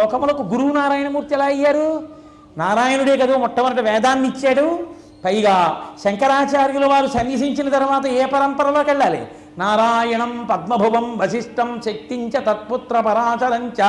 లోకములకు గురువు నారాయణమూర్తి ఎలా అయ్యారు? నారాయణుడే కదా మొట్టమొదటి వేదాన్ని ఇచ్చాడు. పైగా శంకరాచార్యుల వారు సన్యసించిన తర్వాత ఏ పరంపరలోకి వెళ్ళాలి? నారాయణం పద్మభువం వశిష్టం శక్తించ తత్పుత్ర పరాచరంచ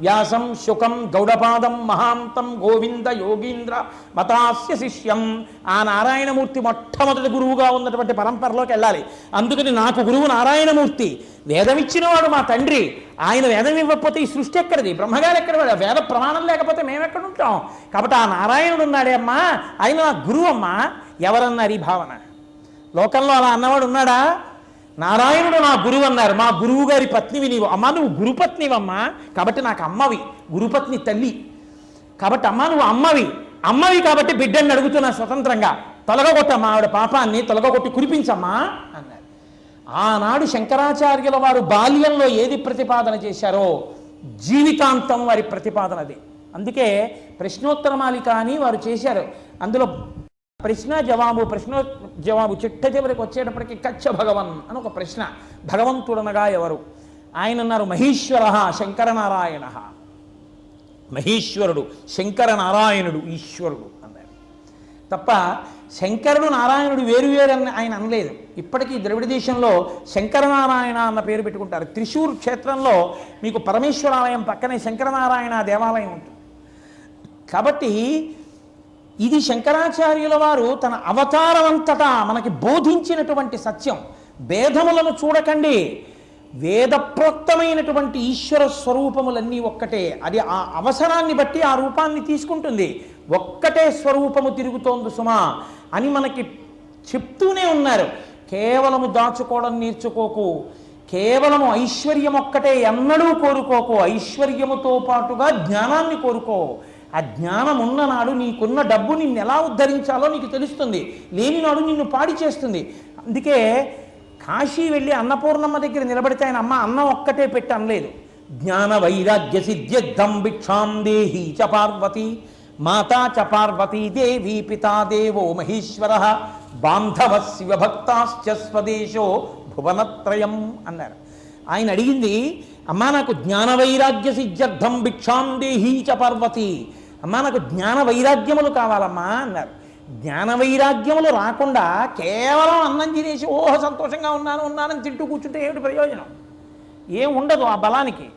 వ్యాసం శుకం గౌడపాదం మహాంతం గోవింద యోగీంద్ర మతాస్య శిష్యం. ఆ నారాయణమూర్తి మొట్టమొదటి గురువుగా ఉన్నటువంటి పరంపరలోకి వెళ్ళాలి. అందుకని నాకు గురువు నారాయణమూర్తి. వేదం ఇచ్చినవాడు మా తండ్రి. ఆయన వేదం ఇవ్వకపోతే ఈ సృష్టి ఎక్కడిది? బ్రహ్మగారు ఎక్కడ వేద ప్రమాణం లేకపోతే మేము ఎక్కడ ఉంటాం కాబట్టి ఆ నారాయణుడు ఉన్నాడే అమ్మా. ఆయన నా గురువు అమ్మా ఎవరన్నారు ఈ భావన? లోకంలో అలా అన్నవాడు ఉన్నాడా? నారాయణుడు నా గురువు అన్నారు. మా గురువు గారి పత్నివి నీవు. అమ్మా నువ్వు గురుపత్నివమ్మా. కాబట్టి నాకు అమ్మవి. గురుపత్ని తల్లి. కాబట్టి అమ్మా నువ్వు అమ్మవి. అమ్మవి కాబట్టి బిడ్డని అడుగుతున్నా స్వతంత్రంగా. తొలగొట్టమ్మా ఆవిడ పాపాన్ని తొలగొట్టి కురిపించమ్మా అన్నారు. ఆనాడు శంకరాచార్యుల వారు బాల్యంలో ఏది ప్రతిపాదన చేశారో జీవితాంతం వారి ప్రతిపాదన అది. అందుకే ప్రశ్నోత్తరమాలిక అని వారు చేశారు. అందులో ప్రశ్న జవాబు ప్రశ్న జవాబు చిట్ట చివరికి వచ్చేటప్పటికి కచ్చ భగవన్ అని ఒక ప్రశ్న. భగవంతుడనగా ఎవరు? ఆయన అన్నారు మహేశ్వర శంకరనారాయణ. మహేశ్వరుడు శంకర నారాయణుడు ఈశ్వరుడు అన్నారు. తప్ప శంకరుడు నారాయణుడు వేరు వేరు అని ఆయన అనలేదు. ఇప్పటికీ ద్రవిడ దేశంలో శంకరనారాయణ అన్న పేరు పెట్టుకుంటారు. త్రిశూర్ క్షేత్రంలో మీకు పరమేశ్వరాలయం పక్కనే శంకరనారాయణ దేవాలయం ఉంటుంది. కాబట్టి ఇది శంకరాచార్యుల వారు తన అవతారమంతటా మనకి బోధించినటువంటి సత్యం. భేదములను చూడకండి. వేదప్రోక్తమైనటువంటి ఈశ్వర స్వరూపములన్నీ ఒక్కటే. అది ఆ అవసరాన్ని బట్టి ఆ రూపాన్ని తీసుకుంటుంది. ఒక్కటే స్వరూపము తిరుగుతోంది సుమా అని మనకి చెప్తూనే ఉన్నారు. కేవలము దాచుకోవడం నేర్చుకోకు. కేవలము ఐశ్వర్యం ఒక్కటే ఎన్నడూ కోరుకోకు. ఐశ్వర్యముతో పాటుగా జ్ఞానాన్ని కోరుకో. ఆ జ్ఞానం ఉన్ననాడు నీకున్న డబ్బు నిన్ను ఎలా ఉద్ధరించాలో నీకు తెలుస్తుంది. లేని నాడు నిన్ను పాడి చేస్తుంది. అందుకే కాశీ వెళ్ళి అన్నపూర్ణమ్మ దగ్గర నిలబడితే ఆయన అమ్మ అన్నం ఒక్కటే పెట్టి అనలేదు జ్ఞాన వైరాగ్య సిద్ధ్యర్థం భిక్షాం దేహి చ పార్వతి మాతా చ పార్వతీ దేవి పితా దేవో మహేశ్వర బాంధవ శివభక్తాశ్చ స్వదేశో భువనత్రయం అన్నారు. ఆయన అడిగింది అమ్మా నాకు జ్ఞాన వైరాగ్య సిద్ధ్యర్థం భిక్షాం దేహీ చ పార్వతి అమ్మా నాకు జ్ఞాన వైరాగ్యములు కావాలమ్మా అన్నారు. జ్ఞాన వైరాగ్యములు రాకుండా కేవలం అన్నం తినేసి ఓహ సంతోషంగా ఉన్నాను ఉన్నానని తింటూ కూర్చుంటే ఏమిటి ప్రయోజనం? ఏం ఉండదు ఆ బలానికి.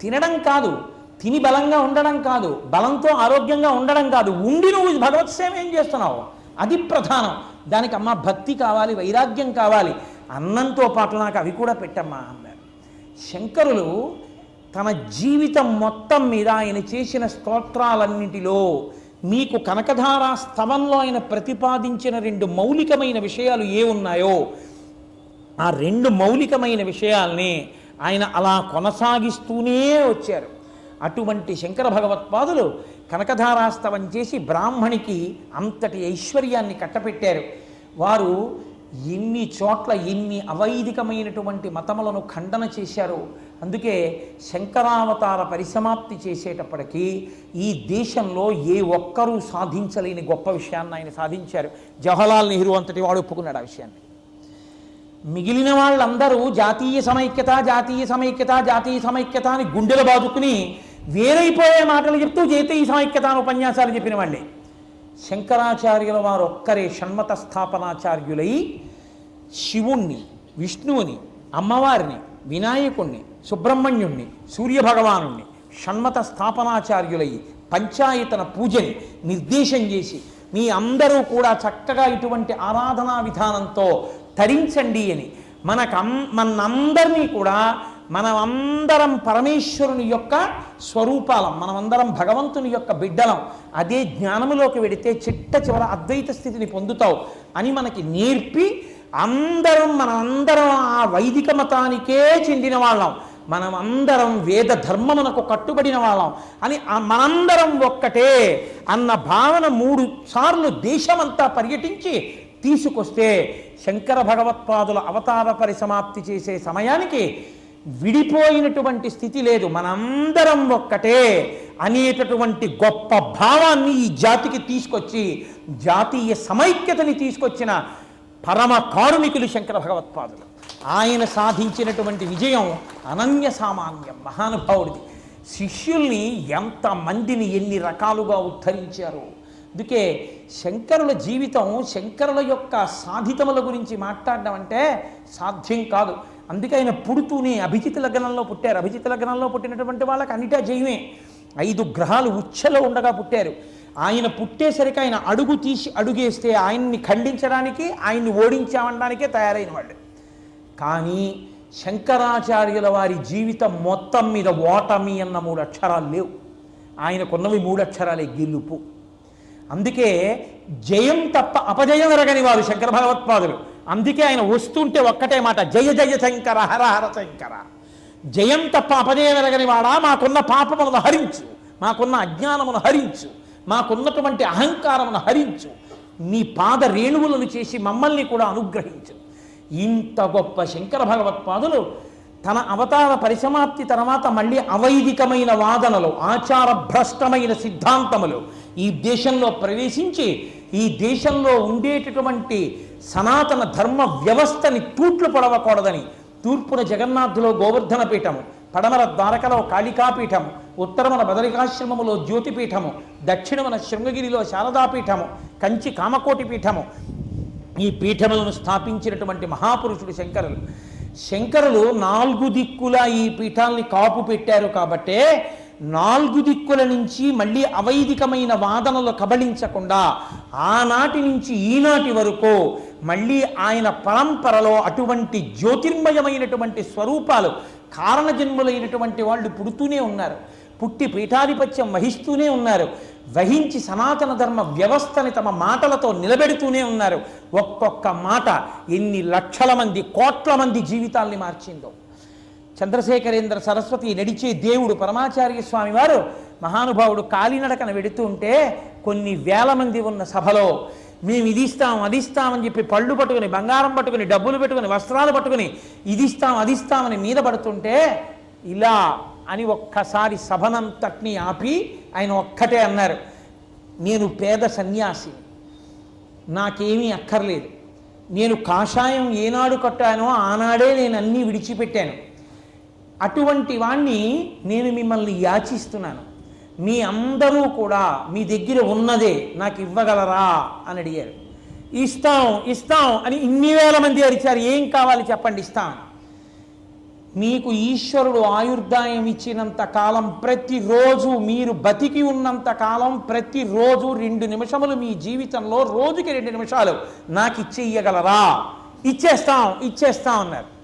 తినడం కాదు తిని బలంగా ఉండడం కాదు బలంతో ఆరోగ్యంగా ఉండడం కాదు. ఉండి నువ్వు భగవత్ సేవ ఏం చేస్తున్నావు? అది ప్రధానం. దానికి అమ్మ భక్తి కావాలి వైరాగ్యం కావాలి. అన్నంతో పాటు నాకు అవి కూడా పెట్టమ్మా అన్నారు. శంకరులు తన జీవితం మొత్తం మీద ఆయన చేసిన స్తోత్రాలన్నిటిలో మీకు కనకధారా స్తవంలో ఆయన ప్రతిపాదించిన రెండు మౌలికమైన విషయాలు ఏ ఉన్నాయో ఆ రెండు మౌలికమైన విషయాల్ని ఆయన అలా కొనసాగిస్తూనే వచ్చారు. అటువంటి శంకర భగవత్పాదులు కనకధారాస్తవం చేసి బ్రాహ్మణికి అంతటి ఐశ్వర్యాన్ని కట్టపెట్టారు. వారు ఎన్ని చోట్ల ఎన్ని అవైదికమైనటువంటి మతములను ఖండన చేశారు అందుకే శంకరావతార పరిసమాప్తి చేసేటప్పటికీ ఈ దేశంలో ఏ ఒక్కరూ సాధించలేని గొప్ప విషయాన్ని ఆయన సాధించారు. జవహర్లాల్ నెహ్రూ అంతటి వాడు ఒప్పుకున్నాడు ఆ విషయాన్ని. మిగిలిన వాళ్ళందరూ జాతీయ సమైక్యత జాతీయ సమైక్యత జాతీయ సమైక్యత అని గుండెలు బాదుకుని వేరైపోయే మాటలు చెప్తూ జాతీయ సమైక్యత అని ఉపన్యాసాలు చెప్పిన వాళ్ళే. శంకరాచార్యుల వారు ఒక్కరే షణ్మత స్థాపనాచార్యులై శివుణ్ణి విష్ణువుని అమ్మవారిని వినాయకుణ్ణి సుబ్రహ్మణ్యుణ్ణి సూర్యభగవానుణ్ణి షణ్మత స్థాపనాచార్యులై పంచాయతన పూజని నిర్దేశం చేసి మీ అందరూ కూడా చక్కగా ఇటువంటి ఆరాధనా విధానంతో తరించండి అని మనకం మనందరినీ కూడా మనమందరం పరమేశ్వరుని యొక్క స్వరూపాలం మనమందరం భగవంతుని యొక్క బిడ్డలం. అదే జ్ఞానములోకి వెడితే చిట్ట చివర అద్వైత స్థితిని పొందుతావు అని మనకి నేర్పి అందరం మనందరం ఆ వైదిక మతానికే చెందిన వాళ్ళం. మనమందరం వేద ధర్మమునకు కట్టుబడిన వాళ్ళం. అని మనందరం ఒక్కటే అన్న భావన మూడు సార్లు దేశమంతా పర్యటించి తీసుకొస్తే శంకర భగవత్పాదుల అవతార పరిసమాప్తి చేసే సమయానికి విడిపోయినటువంటి స్థితి లేదు. మనందరం ఒక్కటే అనేటటువంటి గొప్ప భావాన్ని ఈ జాతికి తీసుకొచ్చి జాతీయ సమైక్యతని తీసుకొచ్చిన పరమ కారుణికులు శంకర భగవత్పాదులు. ఆయన సాధించినటువంటి విజయం అనన్య సామాన్యం మహానుభావుడిది. శిష్యుల్ని ఎంతమందిని ఎన్ని రకాలుగా ఉద్ధరించారు. అందుకే శంకరుల జీవితం శంకరుల యొక్క సాధితముల గురించి మాట్లాడడం అంటే సాధ్యం కాదు. అందుకే ఆయన పుడుతూనే అభిజిత్ లగ్నంలో పుట్టారు. అభిజిత్ లగ్నంలో పుట్టినటువంటి వాళ్ళకి అన్నిటా జయమే ఐదు గ్రహాలు ఉచ్చలో ఉండగా పుట్టారు. ఆయన పుట్టేసరికి ఆయన అడుగు తీసి అడుగేస్తే ఆయన్ని ఖండించడానికి ఆయన్ని ఓడించామనడానికే తయారైన వాళ్ళు కానీ శంకరాచార్యుల వారి జీవితం మొత్తం మీద ఓటమి అన్న మూడు అక్షరాలు లేవు. ఆయనకున్నవి మూడు అక్షరాలే గెలుపు. అందుకే జయం తప్ప అపజయం ఎరగని వారు శంకర భగవత్పాదులు. అందుకే ఆయన వస్తుంటే ఒక్కటే మాట జయ జయ శంకర హర హర శంకర. జయం తప్ప అపజయమెరగని వాడా? మాకున్న పాపములను హరించు. మాకున్న అజ్ఞానమును హరించు. మాకున్నటువంటి అహంకారమును హరించు. నీ పాద రేణువులను చేసి మమ్మల్ని కూడా అనుగ్రహించు. ఇంత గొప్ప శంకర భగవత్పాదులు తన అవతార పరిసమాప్తి తర్వాత మళ్ళీ అవైదికమైన వాదనలు ఆచార భ్రష్టమైన సిద్ధాంతములు ఈ దేశంలో ప్రవేశించి ఈ దేశంలో ఉండేటటువంటి సనాతన ధర్మ వ్యవస్థని తూట్లు పడవకూడదని తూర్పున జగన్నాథులో గోవర్ధన పీఠము పడమర ద్వారకలో కాళికాపీఠము ఉత్తరమున బదరికాశ్రమములో జ్యోతిపీఠము దక్షిణమున శృంగగిరిలో శారదాపీఠము కంచి కామకోటి పీఠము. ఈ పీఠములను స్థాపించినటువంటి మహాపురుషుడు శంకరులు. శంకరులు నాలుగు దిక్కుల ఈ పీఠాల్ని కాపు పెట్టారు కాబట్టే నాలుగు దిక్కుల నుంచి మళ్ళీ అవైదికమైన వాదనలు కబళించకుండా ఆనాటి నుంచి ఈనాటి వరకు మళ్ళీ ఆయన పరంపరలో అటువంటి జ్యోతిర్మయమైనటువంటి స్వరూపాలు కారణజన్ములైనటువంటి వాళ్ళు పుడుతూనే ఉన్నారు. పుట్టి పీఠాధిపత్యం వహిస్తూనే ఉన్నారు. వహించి సనాతన ధర్మ వ్యవస్థని తమ మాటలతో నిలబెడుతూనే ఉన్నారు. ఒక్కొక్క మాట ఎన్ని లక్షల మంది కోట్ల మంది జీవితాల్ని మార్చిందో. చంద్రశేఖరేంద్ర సరస్వతి నడిచే దేవుడు పరమాచార్య స్వామి వారు మహానుభావుడు కాలినడకన వెడుతూ ఉంటే కొన్ని వేల మంది ఉన్న సభలో మేము ఇది ఇస్తాం అది ఇస్తామని చెప్పి పళ్ళు పట్టుకుని బంగారం పట్టుకుని డబ్బులు పెట్టుకుని వస్త్రాలు పట్టుకుని ఇది ఇస్తాం అది ఇస్తామని మీద పడుతుంటే ఇలా అని ఒక్కసారి సభనంతటిని ఆపి ఆయన ఒక్కటే అన్నారు. నేను పేద సన్యాసి నాకేమీ అక్కర్లేదు. నేను కాషాయం ఏనాడు కట్టానో ఆనాడే నేను అన్నీ విడిచిపెట్టాను. అటువంటి వాణ్ణి నేను మిమ్మల్ని యాచిస్తున్నాను. మీ అందరూ కూడా మీ దగ్గర ఉన్నదే నాకు ఇవ్వగలరా అని అడిగారు. ఇస్తాం ఇస్తాం అని ఇన్ని వేల మంది అరిచారు. ఏం కావాలి చెప్పండి ఇస్తాం. మీకు ఈశ్వరుడు ఆయుర్దాయం ఇచ్చినంత కాలం ప్రతిరోజు మీరు బతికి ఉన్నంత కాలం ప్రతిరోజు రెండు నిమిషములు మీ జీవితంలో రోజుకి రెండు నిమిషాలు నాకు ఇచ్చేయగలరా? ఇచ్చేస్తాం ఇచ్చేస్తాం అన్నారు.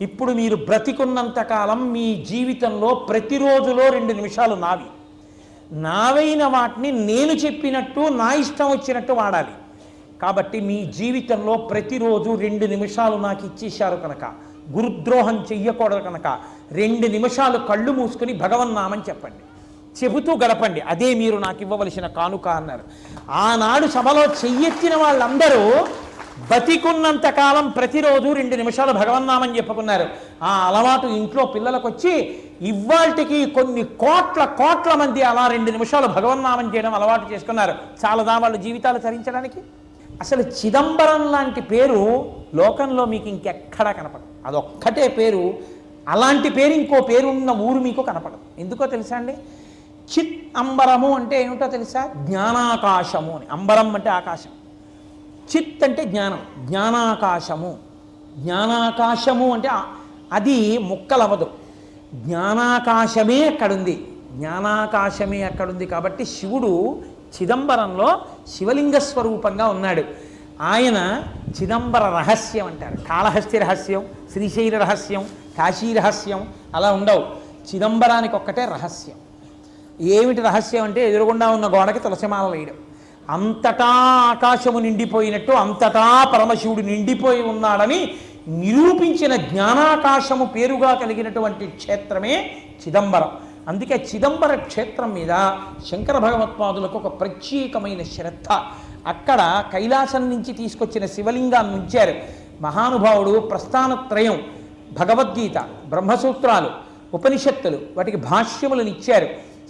ఇప్పుడు మీరు బ్రతికున్నంత కాలం మీ జీవితంలో ప్రతిరోజులో రెండు నిమిషాలు నావి. నావైన వాటిని నేను చెప్పినట్టు నా ఇష్టం వచ్చినట్టు వాడాలి. కాబట్టి మీ జీవితంలో ప్రతిరోజు రెండు నిమిషాలు నాకు ఇచ్చేశారు కనుక గురుద్రోహం చెయ్యకూడదు కనుక రెండు నిమిషాలు కళ్ళు మూసుకుని భగవన్నామని చెప్పండి. చెబుతూ గడపండి. అదే మీరు నాకు ఇవ్వవలసిన కానుక అన్నారు. ఆనాడు సభలో చెయ్యెత్తిన వాళ్ళందరూ బతికున్నంత కాలం ప్రతిరోజు రెండు నిమిషాలు భగవన్నామని చెప్పుకున్నారు. ఆ అలవాటు ఇంట్లో పిల్లలకు వచ్చి ఇవాళకి కొన్ని కోట్ల కోట్ల మంది అలా రెండు నిమిషాలు భగవన్నామం చేయడం అలవాటు చేసుకున్నారు. చాలదా వాళ్ళ జీవితాలు తరించడానికి? అసలు చిదంబరం లాంటి పేరు లోకంలో మీకు ఇంకెక్కడా కనపడదు. అదొక్కటే పేరు అలాంటి పేరు ఇంకో పేరున్న ఊరు మీకు కనపడదు. ఎందుకో తెలుసా అండి? చిత్ అంబరము అంటే ఏమిటో తెలుసా? జ్ఞానాకాశము అని. అంబరం అంటే ఆకాశం. చిత్ అంటే జ్ఞానం జ్ఞానాకాశము. జ్ఞానాకాశము అంటే అది ముక్కలవదు జ్ఞానాకాశమే అక్కడుంది. జ్ఞానాకాశమే అక్కడుంది కాబట్టి శివుడు చిదంబరంలో శివలింగ స్వరూపంగా ఉన్నాడు. ఆయన చిదంబర రహస్యం అంటారు. కాళహస్తి రహస్యం శ్రీశైల రహస్యం కాశీ రహస్యం అలా ఉండవు. చిదంబరానికి ఒక్కటే రహస్యం. ఏమిటి రహస్యం అంటే ఎదురుగుండా ఉన్న గోడకి తులసిమాల వేయడం. అంతటా ఆకాశము నిండిపోయినట్టు అంతటా పరమశివుడు నిండిపోయి ఉన్నాడని నిరూపించిన జ్ఞానాకాశము పేరుగా కలిగినటువంటి క్షేత్రమే చిదంబరం. అందుకే చిదంబర క్షేత్రం మీద శంకర భగవత్పాదులకు ఒక ప్రత్యేకమైన శ్రద్ధ. అక్కడ కైలాసం నుంచి తీసుకొచ్చిన శివలింగాన్ని ఉంచారు. మహానుభావుడు ప్రస్థానత్రయం భగవద్గీత బ్రహ్మసూత్రాలు ఉపనిషత్తులు వాటికి భాష్యములను ఇచ్చారు.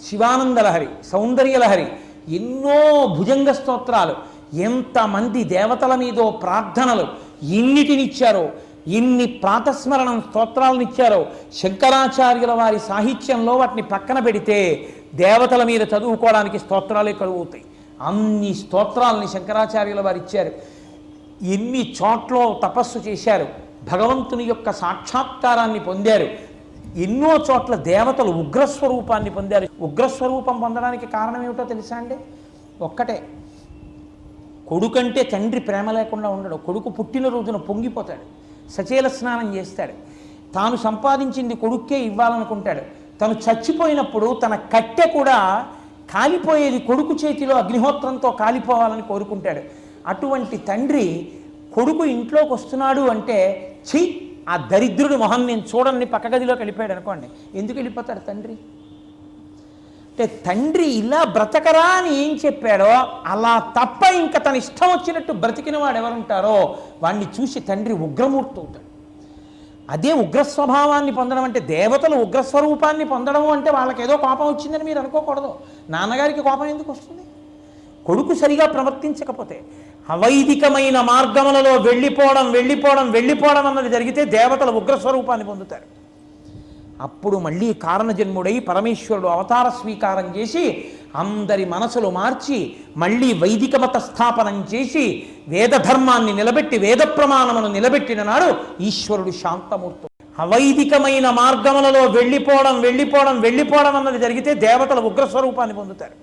శివానందలహరి సౌందర్యలహరి ఎన్నో భుజంగ స్తోత్రాలు. ఎంతమంది దేవతల మీదో ప్రార్థనలు ఇన్నిటినిచ్చారో ఇన్ని ప్రాతస్మరణం స్తోత్రాలను ఇచ్చారో శంకరాచార్యుల వారి సాహిత్యంలో వాటిని పక్కన పెడితే దేవతల మీద చదువుకోవడానికి స్తోత్రాలే కలుగుతాయి అన్ని స్తోత్రాలని శంకరాచార్యుల వారు ఇచ్చారు. ఎన్ని చోట్ల తపస్సు చేశారు. భగవంతుని యొక్క సాక్షాత్కారాన్ని పొందారు. ఎన్నో చోట్ల దేవతలు ఉగ్రస్వరూపాన్ని పొందారు. ఉగ్రస్వరూపం పొందడానికి కారణం ఏమిటో తెలుసా అండి? ఒక్కటే. కొడుకంటే తండ్రి ప్రేమ లేకుండా ఉండడు. కొడుకు పుట్టినరోజున పొంగిపోతాడు. సచేల స్నానం చేస్తాడు. తాను సంపాదించింది కొడుక్కే ఇవ్వాలనుకుంటాడు. తను చచ్చిపోయినప్పుడు తన కట్టె కూడా కాలిపోయేది కొడుకు చేతిలో అగ్నిహోత్రంతో కాలిపోవాలని కోరుకుంటాడు. అటువంటి తండ్రి కొడుకు ఇంట్లోకి వస్తున్నాడు అంటే ఛీ ఆ దరిద్రుడి మొహం నేను చూడని పక్క గదిలోకి వెళ్ళిపోయాడు అనుకోండి. ఎందుకు వెళ్ళిపోతాడు తండ్రి? అంటే తండ్రి ఇలా బ్రతకరా అని ఏం చెప్పాడో అలా తప్ప ఇంకా తన ఇష్టం వచ్చినట్టు బ్రతికిన వాడు ఎవరుంటారో వాడిని చూసి తండ్రి ఉగ్రమూర్తి అవుతాడు. అదే ఉగ్ర స్వభావాన్ని పొందడం అంటే దేవతలు ఉగ్రస్వరూపాన్ని పొందడం అంటే వాళ్ళకి ఏదో కోపం వచ్చిందని మీరు అనుకోకూడదు. నాన్నగారికి కోపం ఎందుకు వస్తుంది? కొడుకు సరిగా ప్రవర్తించకపోతే అవైదికమైన మార్గములలో వెళ్ళిపోవడం వెళ్ళిపోవడం వెళ్ళిపోవడం అన్నది జరిగితే దేవతల ఉగ్రస్వరూపాన్ని పొందుతారు. అప్పుడు మళ్ళీ కారణజన్ముడై పరమేశ్వరుడు అవతార స్వీకారం చేసి అందరి మనసులు మార్చి మళ్ళీ వైదిక మత స్థాపనం చేసి వేదధర్మాన్ని నిలబెట్టి వేద ప్రమాణమును నిలబెట్టిన నాడు ఈశ్వరుడు శాంతమూర్తి అవైదికమైన మార్గములలో వెళ్ళిపోవడం వెళ్ళిపోవడం వెళ్ళిపోవడం అన్నది జరిగితే దేవతల ఉగ్రస్వరూపాన్ని పొందుతారు.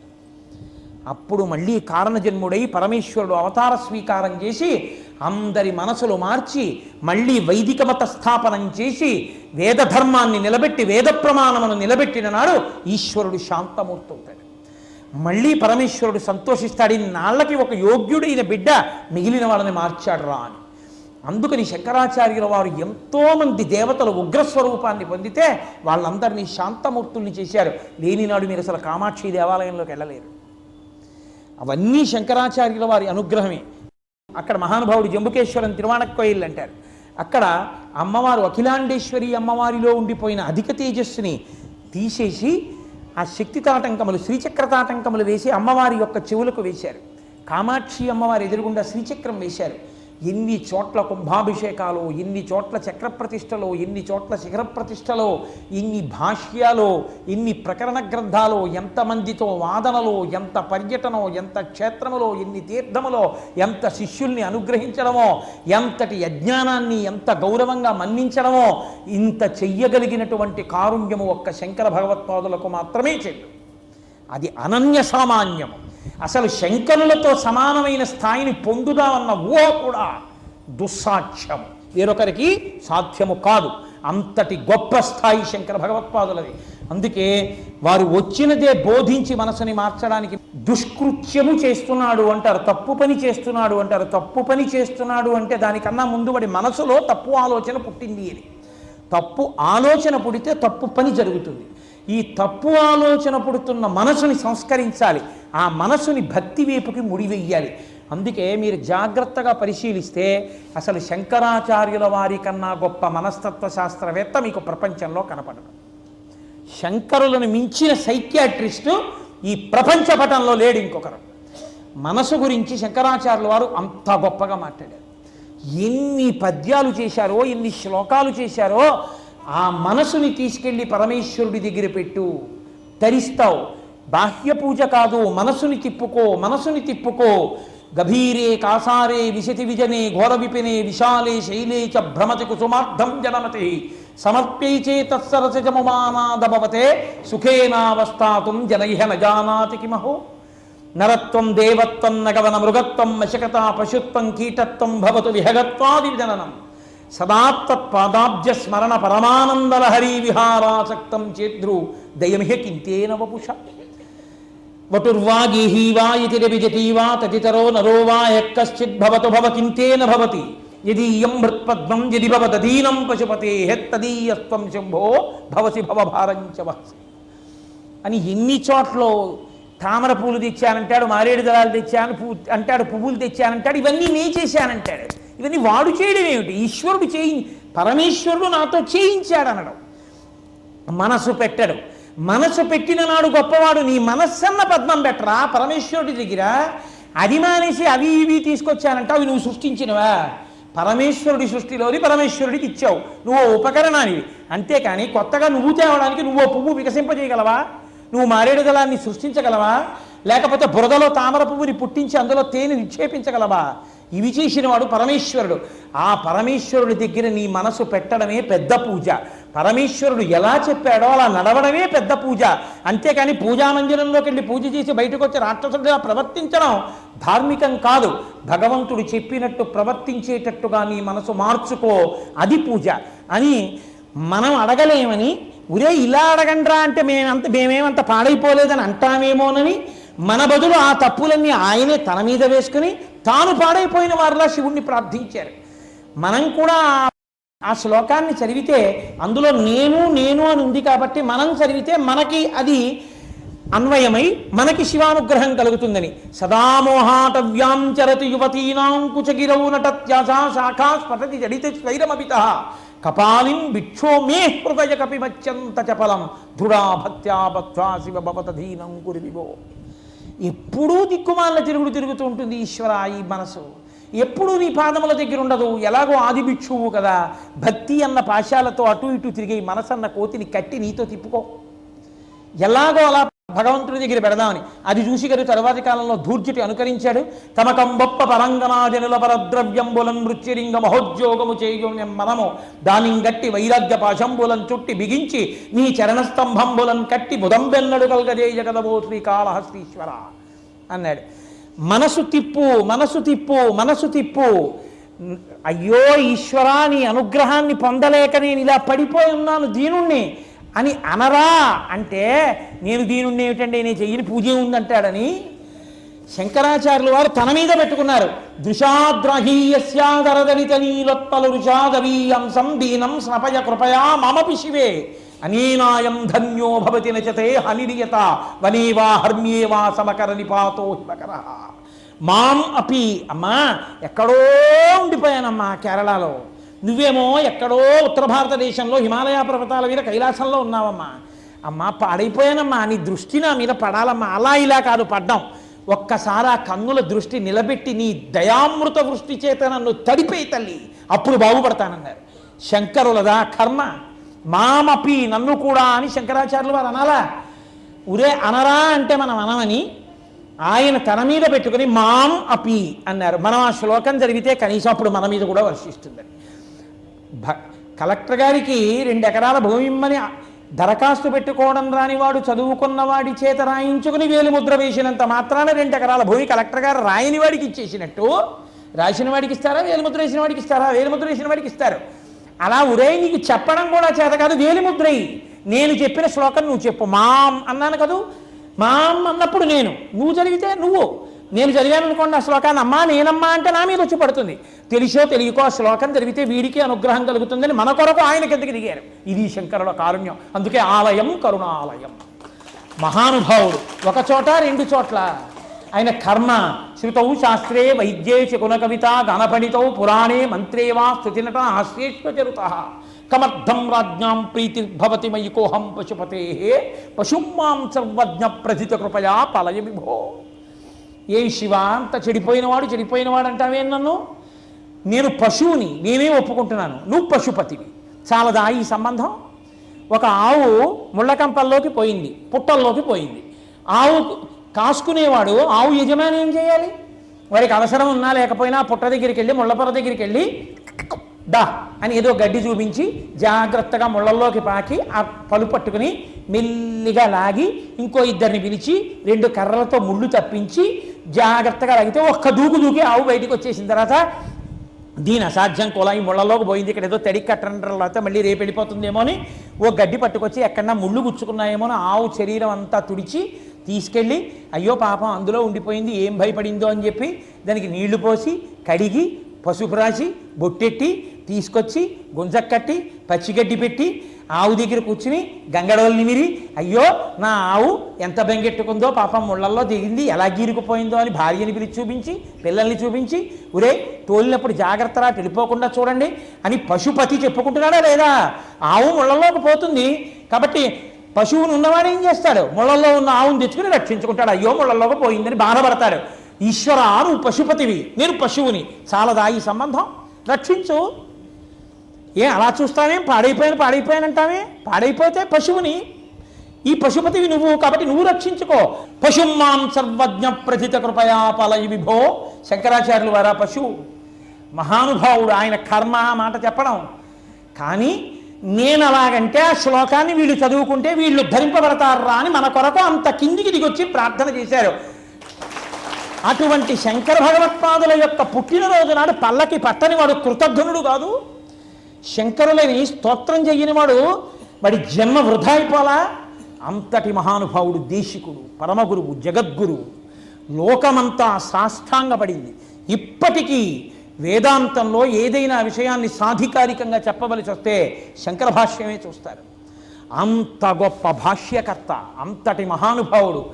అప్పుడు మళ్ళీ కారణజన్ముడై పరమేశ్వరుడు అవతార స్వీకారం చేసి అందరి మనసులు మార్చి మళ్ళీ వైదిక మత స్థాపనం చేసి వేద ధర్మాన్ని నిలబెట్టి వేద ప్రమాణమును నిలబెట్టిన నాడు ఈశ్వరుడు శాంతమూర్తి అవుతాడు. మళ్ళీ పరమేశ్వరుడు సంతోషిస్తాడు నాళ్ళకి ఒక యోగ్యుడైన బిడ్డ మిగిలిన వాళ్ళని మార్చాడు రా అని. అందుకని శంకరాచార్యుల వారు ఎంతోమంది దేవతల ఉగ్రస్వరూపాన్ని పొందితే వాళ్ళందరినీ శాంతమూర్తుల్ని చేశారు. లేనినాడు మీరు అసలు కామాక్షి దేవాలయంలోకి వెళ్ళలేరు. అవన్నీ శంకరాచార్యుల వారి అనుగ్రహమే. అక్కడ మహానుభావుడు జంబుకేశ్వరం తిరువాణక్కోయిల్ అంటారు. అక్కడ అమ్మవారు అఖిలాండేశ్వరి అమ్మవారిలో ఉండిపోయిన అధిక తేజస్సుని తీసేసి ఆ శక్తి తాటంకములు శ్రీచక్ర తాటంకములు వేసి అమ్మవారి యొక్క చెవులకు వేశారు. కామాక్షి అమ్మవారి ఎదురుగుండా శ్రీచక్రం వేశారు. ఎన్ని చోట్ల కుంభాభిషేకాలు ఎన్ని చోట్ల చక్రప్రతిష్టలో ఎన్ని చోట్ల శిఖర ప్రతిష్టలో ఇన్ని భాష్యాలో ఇన్ని ప్రకరణ గ్రంథాలు ఎంతమందితో వాదనలో ఎంత పర్యటనో ఎంత క్షేత్రములో ఎన్ని తీర్థములో ఎంత శిష్యుల్ని అనుగ్రహించడమో ఎంతటి యజ్ఞానాన్ని ఎంత గౌరవంగా మన్నించడమో ఇంత చెయ్యగలిగినటువంటి కారుణ్యము ఒక్క శంకర భగవత్పాదులకు మాత్రమే చెల్లు. అది అనన్య సామాన్యము. అసలు శంకరులతో సమానమైన స్థాయిని పొందుదామన్న ఊహ కూడా దుస్సాక్ష్యం వేరొకరికి సాధ్యము కాదు. అంతటి గొప్ప స్థాయి శంకర భగవత్పాదులది. అందుకే వారు వచ్చినదే బోధించి మనసుని మార్చడానికి దుష్కృత్యము చేస్తున్నాడు అంటారు. తప్పు పని చేస్తున్నాడు అంటారు. తప్పు పని చేస్తున్నాడు అంటే దానికన్నా ముందుబడి మనసులో తప్పు ఆలోచన పుట్టింది అని తప్పు ఆలోచన పుడితే తప్పు పని జరుగుతుంది. ఈ తప్పు ఆలోచన పుడుతున్న మనసుని సంస్కరించాలి. ఆ మనసుని భక్తి వైపుకి ముడివెయ్యాలి. అందుకే మీరు జాగ్రత్తగా పరిశీలిస్తే అసలు శంకరాచార్యుల వారి కన్నా గొప్ప మనస్తత్వ శాస్త్రవేత్త మీకు ప్రపంచంలో కనపడదు. శంకరులను మించిన సైక్యాట్రిస్టు ఈ ప్రపంచ పటంలో లేడు ఇంకొకరు. మనసు గురించి శంకరాచార్యుల వారు అంత గొప్పగా మాట్లాడారు. ఎన్ని పద్యాలు చేశారో ఎన్ని శ్లోకాలు చేశారో ఆ మనసుని తీసుకెళ్ళి పరమేశ్వరుడి దగ్గర పెట్టు తరిస్తావు బాహ్య పూజ కాదు మనసుని తిప్పుకో మనసుని తిప్పుకో. గభీరే కాసారే విశతి విజనే ఘోర విపినే విశాలే శైలే చ భ్రమతి కుసుమార్థం జనమతి. సమర్ప్యైచే తత్సరసజముమానాదభవతే సుఖేనావస్థాతుం జనైహ నజానాతి కిమహో. నరత్వం దేవత్వం నగవన మృగత్వం మశకత పశుత్వం కీటత్వం భవతు విహగత్వాది జననం సదాత్తత్పాదాబ్జ స్మరణ పరమానందలహరీ విహారాసక్తం చేద్రు. దయమిహ కింతేన వపుష వటుర్వాగీహీ వా ఇతి రవిజతి తదితరో నరో వా యక్కశ్చిద్ భవతు. భవ కింతేన భవతి యదీయం భృత్పద్మం యది భవదీనం పశుపతే తదీయస్త్వం శంభో భవసి భవభారంచ అని ఎన్ని చోట్ల తామర పూలు తెచ్చానంటాడు మారేడు దళాలు తెచ్చాను పూ అంటాడు పువ్వులు తెచ్చానంటాడు ఇవన్నీ నే చేశానంటాడు. ఇవన్నీ వాడు చేయడం ఏమిటి? ఈశ్వరుడు చేయి పరమేశ్వరుడు నాతో చేయించాడు అనడం మనసు పెట్టడు. మనసు పెట్టిన నాడు గొప్పవాడు నీ మనస్సన్న పద్మం పెట్టరా? పరమేశ్వరుడి దగ్గర అది మానేసి అవి ఇవి తీసుకొచ్చానంట అవి నువ్వు సృష్టించినవా? పరమేశ్వరుడి సృష్టిలోని పరమేశ్వరుడికి ఇచ్చావు. నువ్వు ఉపకరణానివి. అంతేకాని కొత్తగా నువ్వు తేవడానికి నువ్వు పువ్వు వికసింపజేయగలవా? నువ్వు మారేడు దళాన్ని సృష్టించగలవా? లేకపోతే బురదలో తామర పువ్వుని పుట్టించి అందులో తేనె నిక్షేపించగలవా ఇవి చేసినవాడు పరమేశ్వరుడు. ఆ పరమేశ్వరుడి దగ్గర నీ మనసు పెట్టడమే పెద్ద పూజ. పరమేశ్వరుడు ఎలా చెప్పాడో అలా నడవడమే పెద్ద పూజ. అంతేకాని పూజామందిరంలోకి వెళ్ళి పూజ చేసి బయటకు వచ్చి రాక్షసుడిగా ప్రవర్తించడం ధార్మికం కాదు. భగవంతుడు చెప్పినట్టు ప్రవర్తించేటట్టుగా నీ మనసు మార్చుకో. అది పూజ. అని మనం అడగలేమని ఉరే ఇలా అడగండ్రా అంటే మేమంత మేమేమంత పాడైపోలేదని అంటామేమోనని మన బదులు ఆ తప్పులన్నీ ఆయనే తన మీద వేసుకుని తాను పాడైపోయిన వారిలా శివుణ్ణి ప్రార్థించారు. మనం కూడా ఆ- శ్లోకాన్ని చదివితే అందులో నేను నేను అని ఉంది కాబట్టి మనం చదివితే మనకి అది అన్వయమై మనకి శివానుగ్రహం కలుగుతుందని. సదామోహాటవ్యాం చరతి యువతీనాం కుచగిరౌ నటత్యాసా శాఖా స్పటతి జడిత స్వైరమపిత కపాలిం భిక్షో మే హృదయ కపిమత్యంత చపలం దృఢా భక్త్యా భక్త్వా శివ భవతధీనం ధీనం విభో ఎప్పుడూ దిక్కుమాల తిరుగుడు తిరుగుతూ ఉంటుంది ఈశ్వర ఈ మనసు. ఎప్పుడూ నీ పాదముల దగ్గర ఉండదు. ఎలాగో ఆదిభిక్షువు కదా. భక్తి అన్న పాశాలతో అటు ఇటు తిరిగి మనసన్న కోతిని కట్టి నీతో తిప్పుకో. ఎలాగో అలా భగవంతుడి దగ్గర పెడదామని. అది చూసి గారు తరువాతి కాలంలో ధూర్జటి అనుకరించాడు. తమకం గొప్ప పరంగనాజనుల పరద్రవ్యంబులం మృత్యులింగ మహోద్యోగము చేయుణ్యం మనము. దానిం గట్టి వైరాగ్య పాశంబులం చుట్టి బిగించి నీ చరణస్తంభంబులం కట్టి బుధంబెన్నడు కల్గజేయ కదవో శ్రీకాళహస్తీశ్వర అన్నాడు. మనసు తిప్పు మనసు తిప్పు మనసు తిప్పు. అయ్యో ఈశ్వరా నీ అనుగ్రహాన్ని పొందలేక నేను ఇలా పడిపోయి ఉన్నాను దీనుణ్ణి అని అనరా అంటే నేను దీనుణ్ణి ఏమిటండి? నేను చెయ్యని పూజ ఉందంటాడని శంకరాచార్యులు వారు తన మీద పెట్టుకున్నారు. దృశాద్రహీయస్యాదరదనిత నీలొత్తలు రుషాదవీయంసం దీనం స్నపయ కృపయా మమపి శివే. అనీనాయం ధన్యో భవతి నచతే హనిరియత వనేవా హర్మ్యేవా సమకర నిపాతో హిమకర. మాం అపి అమ్మా ఎక్కడో ఉండిపోయానమ్మా కేరళలో. నువ్వేమో ఎక్కడో ఉత్తర భారతదేశంలో హిమాలయ పర్వతాల మీద కైలాసంలో ఉన్నావమ్మా. అమ్మా పాడైపోయానమ్మా నీ దృష్టి నా మీద పడాలమ్మా. అలా ఇలా కాదు పడ్డాం. ఒక్కసారి ఆ కన్నుల దృష్టి నిలబెట్టి నీ దయామృత వృష్టి చేత నన్ను తడిపేయి తల్లి. అప్పుడు బాగుపడతానన్నారు. శంకరులదా కర్మ? మామపి నన్ను కూడా అని శంకరాచార్యులు వారు అనాలా. ఉరే అనరా అంటే మనం అనమని ఆయన తన మీద పెట్టుకుని మాం అపి అన్నారు. మనం ఆ శ్లోకం జరిగితే కనీసం అప్పుడు మన మీద కూడా వర్షిస్తుందని భ కలెక్టర్ గారికి రెండు ఎకరాల భూమి ఇమ్మని దరఖాస్తు పెట్టుకోవడం రాని వాడు చదువుకున్న వాడి చేత రాయించుకుని వేలు ముద్ర వేసినంత మాత్రాన రెండు ఎకరాల భూమి కలెక్టర్ గారు రాయని వాడికి ఇచ్చేసినట్టు. రాసిన వాడికి ఇస్తారా? వేలు ముద్ర వేసిన వాడికి ఇస్తారా? వేలు ముద్ర వేసిన వాడికి ఇస్తారు. అలా ఉరే నీకు చెప్పడం కూడా చేత కాదు వేలు నేను చెప్పిన శ్లోకం నువ్వు చెప్పు. మాం అన్నాను కదూ? మాం అన్నప్పుడు నేను. నువ్వు చదివితే నువ్వు. నేను చదివాను అనుకోండి ఆ శ్లోకాన్ని అమ్మా నేనమ్మా అంటే నా మీద వచ్చి పడుతుంది. తెలిసో తెలియకో ఆ శ్లోకం చదివితే వీడికి అనుగ్రహం కలుగుతుందని మన కొరకు ఆయన కిందకి దిగారు. ఇది శంకరుల కారుణ్యం. అందుకే ఆలయం కరుణాలయం. మహానుభావుడు. ఒక చోట రెండు చోట్ల. ఆయన కర్మ. శృతౌ శాస్త్రే వైద్యే శకున కవిత గణపణితౌ పురాణే మంత్రే వా స్థుతినట హాస్యేష్వచరుత కమర్థం రాజ్ఞాం ప్రీతిర్భవతి మయి కోహం పశుపతే. పశుమాం సర్వజ్ఞ ప్రథిత కృపయా పలయ విభో ఏ శివ అంత చెడిపోయినవాడు చెడిపోయినవాడు అంటావే నన్ను? నేను పశువుని నేనే ఒప్పుకుంటున్నాను. నువ్వు పశుపతివి. చాలదా ఈ సంబంధం? ఒక ఆవు ముళ్ళకంపల్లోకి పోయింది పుట్టల్లోకి పోయింది. ఆవు కాసుకునేవాడు ఆవు యజమాని ఏం చేయాలి? వారికి అవసరం ఉన్నా లేకపోయినా పుట్ట దగ్గరికి వెళ్ళి ముళ్ళపొర దగ్గరికి వెళ్ళి దా అని ఏదో గడ్డి చూపించి జాగ్రత్తగా ముళ్ళల్లోకి పాకి ఆ పలు పట్టుకుని మెల్లిగా లాగి ఇంకో ఇద్దరిని పిలిచి రెండు కర్రలతో ముళ్ళు తప్పించి జాగ్రత్తగా లాగితే ఒక్క దూకు దూకి ఆవు బయటికి వచ్చేసిన తర్వాత దీని అసాధ్యం కులా ఈ ముళ్ళలోకి పోయింది. ఇక్కడ ఏదో తడి కట్టడం తర్వాత మళ్ళీ రేపు వెళ్ళిపోతుందేమో అని ఓ గడ్డి పట్టుకొచ్చి ఎక్కడన్నా ముళ్ళు గుచ్చుకున్నాయేమో అని ఆవు శరీరం అంతా తుడిచి తీసుకెళ్ళి అయ్యో పాపం అందులో ఉండిపోయింది ఏం భయపడిందో అని చెప్పి దానికి నీళ్ళు పోసి కడిగి పసుపు రాసి బొట్టెట్టి తీసుకొచ్చి గుంజక్కట్టి పచ్చిగడ్డి పెట్టి ఆవు దగ్గర కూర్చుని గంగడోలు నిమిరి అయ్యో నా ఆవు ఎంత బెంగెట్టుకుందో పాపం ముళ్ళల్లో దిగింది ఎలా గీరుకుపోయిందో అని భార్యని పిలిచి చూపించి పిల్లల్ని చూపించి ఒరే తోలినప్పుడు జాగ్రత్తరా వెళ్ళిపోకుండా చూడండి అని పశుపతి చెప్పుకుంటున్నాడా లేదా? ఆవు ముళ్ళల్లోకి పోతుంది. కాబట్టి పశువును ఉన్నవాడు ఏం చేస్తాడు? ముళ్ళల్లో ఉన్న ఆవును తెచ్చుకుని రక్షించుకుంటాడు. అయ్యో ముళ్ళల్లోకి పోయిందని బాధపడతాడు. ఈశ్వర నువ్వు పశుపతివి. నేను పశువుని. చాలదా ఈ సంబంధం? రక్షించు. ఏ అలా చూస్తావేం? పాడైపోయాను పాడైపోయాను అంటామే పాడైపోతే పశువుని. ఈ పశుపతివి నువ్వు కాబట్టి నువ్వు రక్షించుకో. పశుమాం సర్వజ్ఞ ప్రథిత కృపయా పలయ విభో. శంకరాచార్యులు వారా పశువు. మహానుభావుడు ఆయన కర్మ మాట చెప్పడం. కానీ నేను అలాగంటే ఆ శ్లోకాన్ని వీళ్ళు చదువుకుంటే వీళ్ళు ధరింపబడతారా అని మన కొరకు అంత కిందికి దిగొచ్చి ప్రార్థన చేశారు. అటువంటి శంకర భగవత్పాదుల యొక్క పుట్టినరోజు నాడు పల్లకి పట్టని వాడు కృతజ్ఞనుడు కాదు. శంకరులని స్తోత్రం చెయ్యని వాడు వాడి జన్మ వృధా అయిపోలా? అంతటి మహానుభావుడు దేశికుడు పరమగురువు జగద్గురువు. లోకమంతా సాష్టాంగపడింది. ఇప్పటికీ వేదాంతంలో ఏదైనా విషయాన్ని సాధికారికంగా చెప్పవలసి వస్తే శంకర భాష్యమే చూస్తారు. అంత గొప్ప భాష్యకర్త అంతటి మహానుభావుడు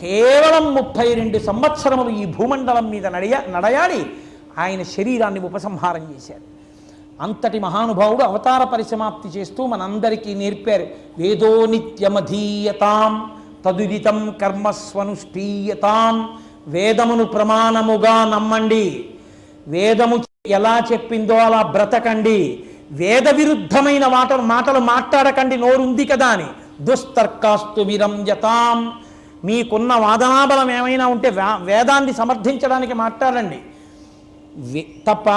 కేవలం ముప్పై రెండు సంవత్సరములు ఈ భూమండలం మీద నడయ నడయాడి ఆయన శరీరాన్ని ఉపసంహారం చేశారు. అంతటి మహానుభావుడు అవతార పరిసమాప్తి చేస్తూ మనందరికీ నేర్పారు. వేదో నిత్యమధీయతాం తదుదితం కర్మస్వనుష్ఠీయతాం వేదమును ప్రమాణముగా నమ్మండి. వేదము ఎలా చెప్పిందో అలా బ్రతకండి. వేద విరుద్ధమైన మాటలు మాటలు మాట్లాడకండి నోరుంది కదా అని. దుస్తర్కాస్తు విరంజతాం. మీకున్న వాదనాబలం ఏమైనా ఉంటే వేదాన్ని సమర్థించడానికి మాట్లాడండి. తప్ప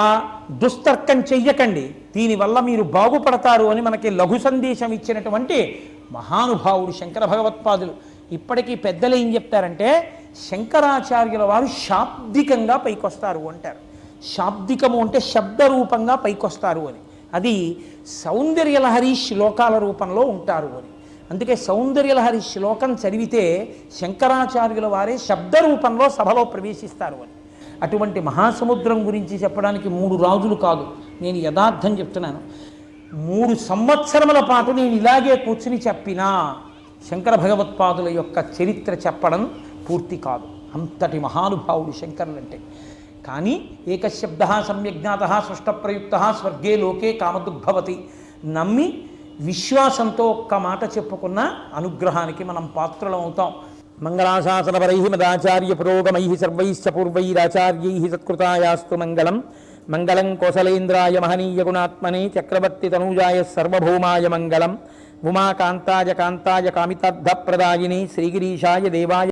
దుస్తర్కం చెయ్యకండి. దీనివల్ల మీరు బాగుపడతారు అని మనకి లఘు సందేశం ఇచ్చినటువంటి మహానుభావుడు శంకర భగవత్పాదులు. ఇప్పటికీ పెద్దలు ఏం చెప్తారంటే శంకరాచార్యుల వారు శాబ్దికంగా పైకొస్తారు అంటారు. శాబ్దికము అంటే శబ్ద రూపంగా పైకొస్తారు అని. అది సౌందర్యలహరి శ్లోకాల రూపంలో ఉంటారు అని. అందుకే సౌందర్యలహరి శ్లోకం చదివితే శంకరాచార్యుల వారే శబ్ద రూపంలో సభలో ప్రవేశిస్తారు అని. అటువంటి మహాసముద్రం గురించి చెప్పడానికి మూడు రాజులు కాదు. నేను యథార్థం చెప్తున్నాను. మూడు సంవత్సరముల పాటు నేను ఇలాగే కూర్చుని చెప్పినా శంకర భగవత్పాదుల యొక్క చరిత్ర చెప్పడం పూర్తి కాదు. అంతటి మహానుభావుడు శంకరులంటే కానీ ఏకశబ్ద సమ్యజ్ఞాత సృష్టప్రయుక్త స్వర్గే లోకే కామదుగ్భవతి నమ్మి విశ్వాసంతో ఒక్క మాట చెప్పుకున్న అనుగ్రహానికి మనం పాత్రలం అవుతాం. మంగళాశాసనపరై మదాచార్య పురోగమై సర్వైశ్చ పూర్వైరాచార్యై సత్కృతాయాస్తు మంగళం. మంగళం కోసలేంద్రాయ మహనీయ గుణాత్మనే చక్రవర్తి తనూజాయ సర్వభౌమాయ మంగళం. ఉమాకాంతాయ కాంతాయ కామితార్థప్రదాయిని శ్రీగిరీషాయ దేవాయ